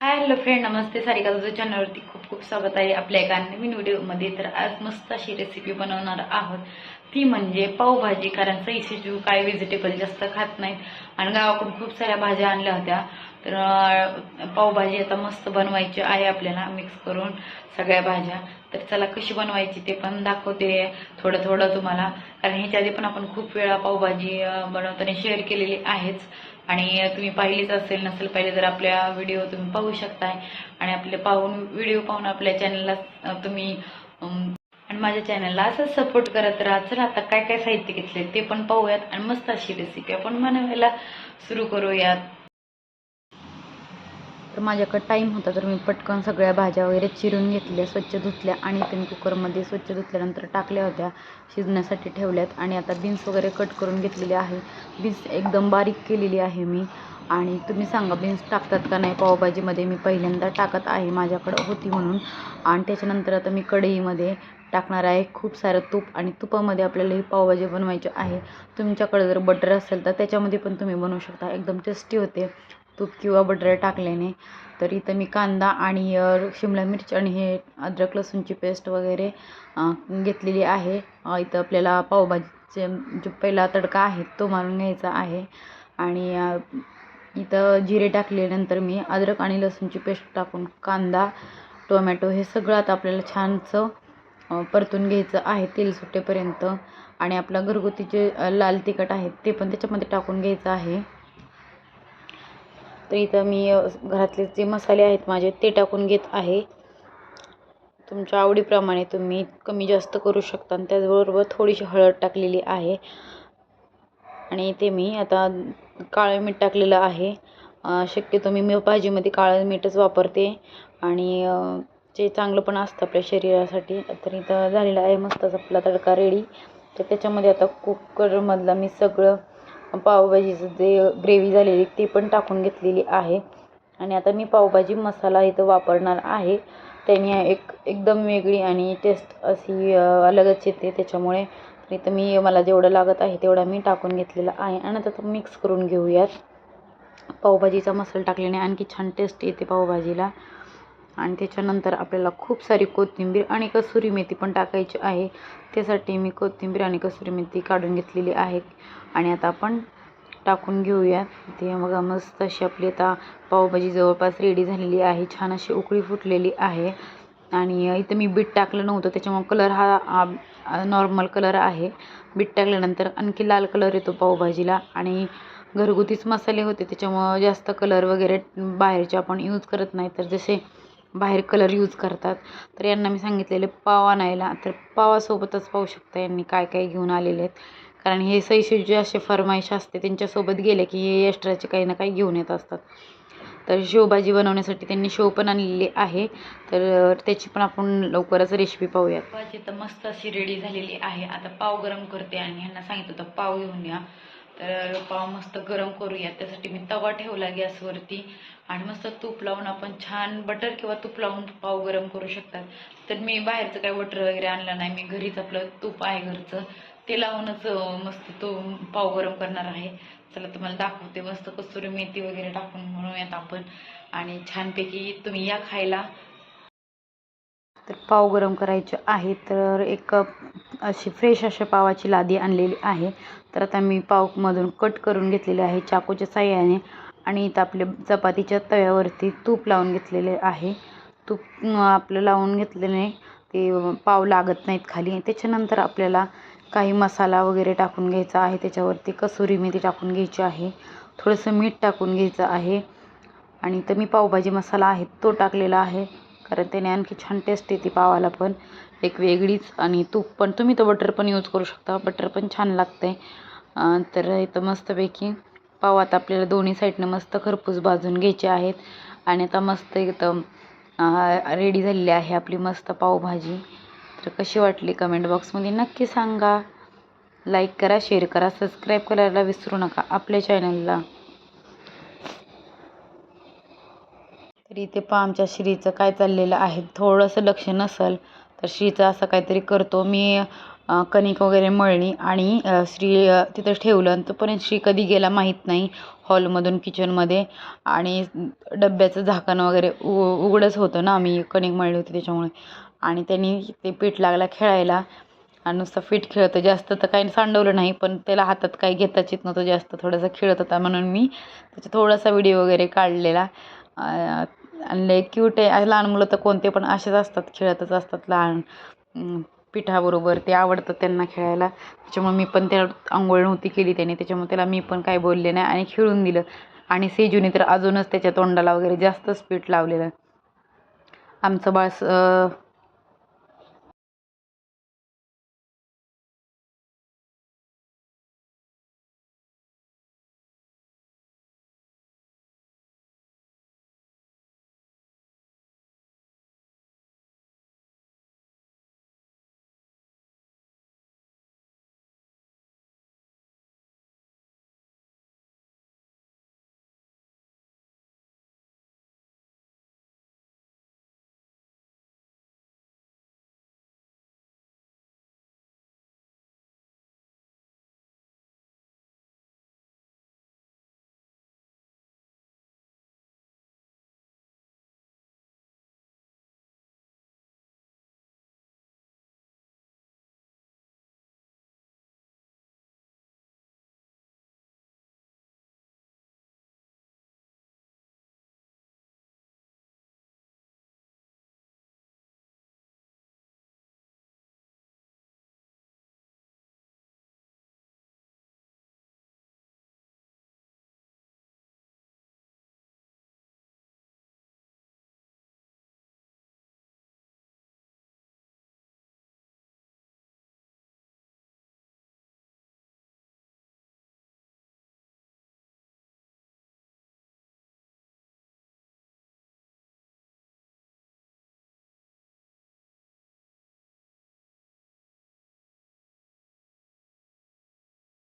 हाय hello friend नमस्ते. सारिका तुझ्या चॅनलवरती खूप खूप स्वागत आहे. आपल्या एका नवीन व्हिडिओमध्ये तर आज मस्त अशी रेसिपी बनवणार आहोत. ती म्हणजे पावभाजी कारण सईशी जीव काय व्हेजिटेबल जास्त खात नाहीत. आणि गावाकडून खूप साऱ्या भाज्या आणल्या होत्या. तर पावभाजी आता मस्त बनवायची आहे आपल्याला. मिक्स करून सगळ्या भाज्या. तर चला कशी बनवायची ते पण दाखवते थोडं थोडं तुम्हाला. कारण ह्याच्या आधी पण आपण खूप वेळा पावभाजी बनवताना शेअर केलेली आहेच. आणि तुम्ही पाहिलीच असेल नसेल पाहिले तर आपल्या व्हिडिओ तुम्ही पाहू शकताय. आणि आपले पाहून व्हिडिओ पाहून आपल्या चॅनलला तुम्ही आणि माझ्या चॅनलला असंच सपोर्ट करत राहा. चला आता काय काय साहित्य घेतले ते पण पाहूयात. आणि मस्त अशी रेसिपी आपण बनवायला सुरू करूयात. तर माझ्याकडे टाईम होता तर मी पटकन सगळ्या भाज्या वगैरे चिरून घेतल्या स्वच्छ धुतल्या आणि ते कुकरमध्ये स्वच्छ धुतल्यानंतर टाकल्या होत्या शिजण्यासाठी ठेवल्यात. आणि आता बीन्स वगैरे कट करून घेतलेले आहे. बीन्स एकदम बारीक केलेली आहे मी. आणि तुम्ही सांगा बीन्स टाकतात का नाही? पावभाजीमध्ये मी पहिल्यांदा टाकत आहे माझ्याकडं होती म्हणून. आणि त्याच्यानंतर आता मी कढईमध्ये टाकणार आहे. खूप सारं तूप आणि तुपामध्ये आपल्याला ही पावभाजी बनवायची आहे. तुमच्याकडे जर बटर असेल तर त्याच्यामध्ये पण तुम्ही बनवू शकता. एकदम टेस्टी होते. तूप किंवा बटर टाकल्याने. तर इथं मी कांदा आणि शिमला मिरची आणि हे अद्रक लसूणची पेस्ट वगैरे घेतलेली आहे. इथं आपल्याला पावभाजीचे जो पहिला तडका आहे तो मारून घ्यायचा आहे. आणि इथं जिरे टाकल्यानंतर मी अद्रक आणि लसूणची पेस्ट टाकून कांदा टोमॅटो हे सगळं आता आपल्याला छानसं परतून घ्यायचं आहे तेल सुटेपर्यंत. आणि आपला घरगुती जे लाल तिखट आहे ते पण त्याच्यामध्ये टाकून घ्यायचं आहे. तर इथं मी घरातले जे मसाले आहेत माझे ते टाकून घेत आहे. तुमच्या आवडीप्रमाणे तुम्ही कमी जास्त करू शकता आणि त्याचबरोबर थोडीशी हळद टाकलेली आहे. आणि ते मी आता काळं मीठ टाकलेलं आहे. शक्यतो मी मी भाजीमध्ये काळं मीठच वापरते. आणि जे चांगलं पण असतं आपल्या शरीरासाठी. तर इथं झालेलं आहे मस्तच आपला तडका रेडी. तर त्याच्यामध्ये आता कुकरमधलं मी सगळं पावभाजीचं जे ग्रेव्ही झालेली ती पण टाकून घेतलेली आहे. आणि आता मी पावभाजी मसाला इथं वापरणार आहे. त्याने एक एकदम वेगळी आणि टेस्ट अशी अलगच येते. त्याच्यामुळे इथं मी मला जेवढं लागत आहे तेवढा मी टाकून घेतलेला आहे. आणि आता तो मिक्स करून घेऊयात. पावभाजीचा मसाला टाकल्याने आणखी छान टेस्ट येते पावभाजीला. आणि त्याच्यानंतर आपल्याला खूप सारी कोथिंबीर आणि कसुरी मेथी पण टाकायची आहे. त्यासाठी मी कोथिंबीर आणि कसुरी मेथी काढून घेतलेली आहे. आणि आता आपण टाकून घेऊया. ते मग मस्त अशी आपली आता पावभाजी जवळपास रेडी झालेली आहे. छान अशी उकळी फुटलेली आहे. आणि इथं मी बीट टाकलं नव्हतं. त्याच्यामुळे कलर हा नॉर्मल कलर आहे. बीट टाकल्यानंतर आणखी लाल कलर येतो पावभाजीला. आणि घरगुतीच मसाले होते. त्याच्यामुळं जास्त कलर वगैरे बाहेरचे आपण यूज करत नाही. तर जसे बाहेर कलर यूज करतात. तर यांना मी सांगितलेले पाव आणायला. तर पावासोबतच पाहू शकता यांनी काय काय घेऊन आलेले आहेत. कारण हे सैशे जे असे फरमाईश असते त्यांच्यासोबत गेले की हे एक्स्ट्राचे काही ना काही घेऊन येत असतात. तर शेवभाजी बनवण्यासाठी त्यांनी शेव पण आणलेली आहे. तर त्याची पण आपण लवकरच रेसिपी पाहूयात. भाजी तर मस्त अशी रेडी झालेली आहे. आता पाव गरम करते आणि ह्यांना सांगितलं होतं पाव घेऊन या. तर पाव मस्त गरम करूया. त्यासाठी मी तवा ठेवला गॅसवरती आणि मस्त तूप लावून आपण छान बटर किंवा तूप लावून पाव गरम करू शकतात. तर मी बाहेरचं काही बटर वगैरे आणलं नाही. मी घरीच आपलं तूप आहे घरचं. ते लावूनच मस्त तो पाव गरम करणार आहे. चला तुम्हाला दाखवते. मस्त कसुरी मेथी वगैरे टाकून म्हणूयात आपण. आणि छानपैकी तुम्ही या खायला. तर पाव गरम करायचे आहे तर एक अशी फ्रेश अशा पावाची लादी आणलेली आहे. तर आता मी पावमधून कट करून घेतलेले आहे चाकूच्या साह्याने आणि इथं आपल्या चपातीच्या तव्यावरती तूप लावून घेतलेले आहे. तूप आपलं लावून घेतल्याने ते पाव लागत नाहीत खाली. त्याच्यानंतर आपल्याला काही मसाला वगैरे टाकून घ्यायचा आहे. त्याच्यावरती कसुरी मेथी टाकून घ्यायची आहे. थोडंसं मीठ टाकून घ्यायचं आहे. आणि तर मी पावभाजी मसाला आहे तो टाकलेला आहे. कारण त्याने आणखी छान टेस्ट येते पावाला पण. एक वेगळीच आणि तूप पण. तुम्ही तर बटर पण यूज करू शकता. बटर पण छान लागतं आहे तर इथं मस्तपैकी पाव आता आपल्याला दोन्ही साईडनं मस्त खरपूस भाजून घ्यायचे आहेत. आणि आता मस्त इथं रेडी झालेली आहे आपली मस्त पावभाजी तर कशी वाटली कमेंट बॉक्समध्ये नक्की सांगा. लाईक करा शेअर करा सबस्क्राईब करायला विसरू नका. आपल्या चॅनलला तर इथे पहा आमच्या श्रीचं काय चाललेलं आहे. थोडंसं लक्ष नसेल तर श्रीचं असं काहीतरी करतो. मी कणिक वगैरे मळली आणि श्री तिथं ठेवलं आणि तोपर्यंत श्री कधी गेला माहीत नाही हॉलमधून किचनमध्ये. आणि डब्याचं झाकण वगैरे उ उघडंच होतं ना आम्ही कणिक मळली होती त्याच्यामुळे. आणि त्यांनी ते पीठ लागला खेळायला. आणि नुसतं फिट खेळतं. जास्त तर काही सांडवलं नाही पण त्याला हातात काही घेताच येत नव्हतं जास्त. थोडासा खेळत होता म्हणून मी त्याचा थोडासा व्हिडिओ वगैरे काढलेला. आणि लय क्यूट आहे. लहान मुलं तर कोणते पण असेच असतात खेळतच असतात लहान. पिठाबरोबर ते आवडतं त्यांना खेळायला. त्याच्यामुळे मी पण त्याला आंघोळ नव्हती केली त्याने. त्याच्यामुळे त्याला मी पण काय बोलले नाही आणि खेळून दिलं. आणि सेजूने तर अजूनच त्याच्या तोंडाला वगैरे जास्त स्पीड लावलेलं. आमचं बाळ